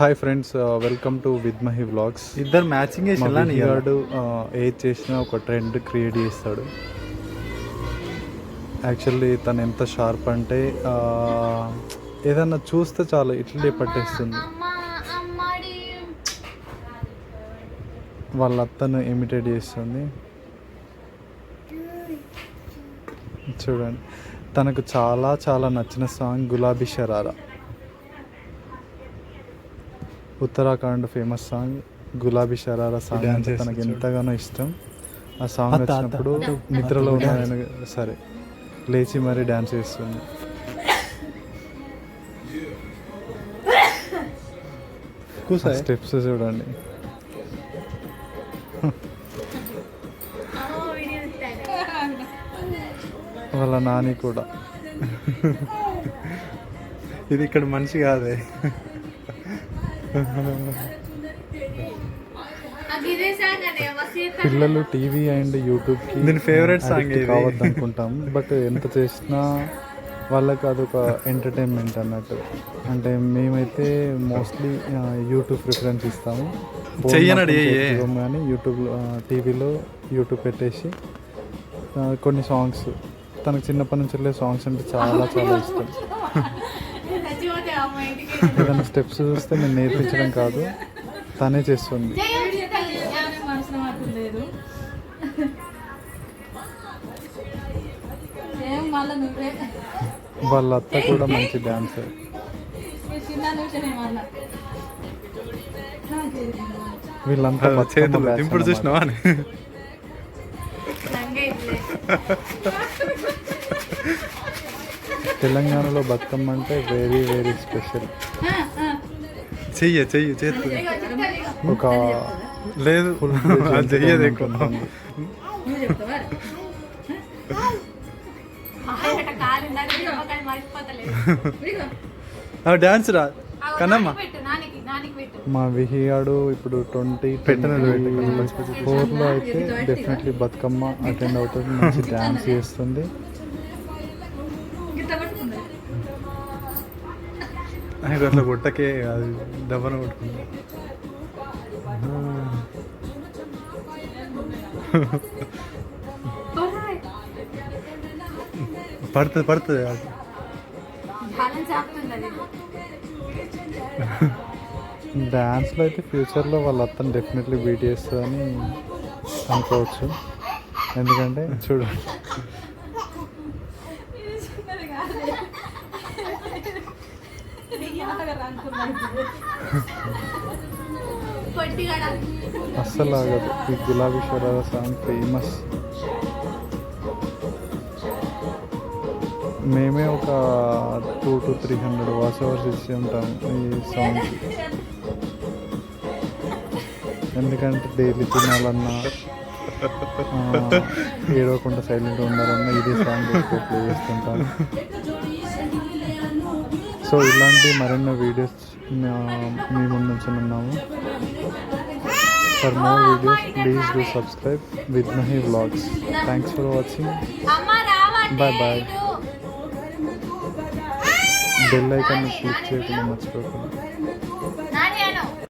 Hi friends welcome to with Mahi vlogs. ఇద్దరు matching వేసి విహిగాడు ఏది చేసినా ఒక ట్రెండ్ క్రియేట్ చేస్తాడు. యాక్చువల్లీ తను ఎంత షార్ప్ అంటే ఆ, ఏదన్నా చూస్తే చాలు ఇట్లే పట్టేస్తుంది. వాళ్ళ అత్తను ఇమిటేట్ చేస్తుంది. చూడండి. తనకు చాలా చాలా నచ్చిన సాంగ్ గులాబీ షరారా. ఉత్తరాఖండ్ ఫేమస్ సాంగ్ గులాబీ షరారా సాంగ్ అంటే తనకు. ఎంతగానో ఇష్టం ఆ సాంగ్. వచ్చినప్పుడు. నిద్రలో. ఉన్న సరే లేచి మరీ డ్యాన్స్ చేస్తుంది కూసా స్టెప్స్ చూడండి వాళ్ళ నాని కూడా ఇది ఇక్కడ మనిషి కాదే పిల్లలు టీవీ అండ్ యూట్యూబ్కి దీని song ఇది. కావద్దు అనుకుంటాం బట్ ఎంత చేసినా వాళ్ళకి అదొక ఎంటర్టైన్మెంట్ అన్నట్టు. అంటే మేమైతే మోస్ట్లీ యూట్యూబ్ ప్రిఫరెన్స్ ఇస్తాము. కానీ యూట్యూబ్ టీవీలో యూట్యూబ్ పెట్టేసి కొన్ని సాంగ్స్ తనకు చిన్నప్పటి నుంచి వెళ్ళే సాంగ్స్ అంటే చాలా చాలా ఇష్టం. ఏదైనా స్టెప్స్ చూస్తే నేను నేర్పించడం కాదు. తనే చేస్తుంది. వాళ్ళ అత్త కూడా మంచి డాన్సర్ వీళ్ళంతా చేతులు ఇప్పుడు. చూసినావా తెలంగాణలో బతుకమ్మ అంటే వెరీ వెరీ స్పెషల్ చెయ్య చెయ్యి చేతులు ఒక లేదు చెయ్యదు ఎక్కువ. డాన్స్ రా? కన్నమ్మ? మా విహిగాడు ఇప్పుడు ట్వంటీ పచ్చి ఫోర్లో అయితే డెఫినెట్లీ బతుకమ్మ అటెండ్ అవుతుంది మంచి డ్యాన్స్ చేస్తుంది. అట్లా కొట్టకే అది దెబ్బన కొట్టుకుంది. పడుతుంది పడుతుంది. డ్యాన్స్లో అయితే ఫ్యూచర్లో వాళ్ళ అత్తను డెఫినెట్లీ బీట్ చేస్తుందని అనుకోవచ్చు. ఎందుకంటే చూడండి అస్సలు ఆగదు ఈ గులాబీ షరారా సాంగ్ ఫేమస్ మేమే ఒక two to three hundred watch hours ఇచ్చి ఉంటాం ఈ సాంగ్ ఎందుకంటే డైలీ తినాలన్నా ఏడవకుండా సైలెంట్ ఉండాలన్నా ఇదే సాంగ్ ఎక్కువ ప్లే చేస్తుంటాను సో ఇలాంటి మరెన్నో వీడియోస్ మీ ముందు ఉన్నాము. For more videos please do subscribe with Mahi vlogs thanks for watching bye bye bell ఐకాన్ని క్లిక్ చేయకుండా మర్చిపోకుండా.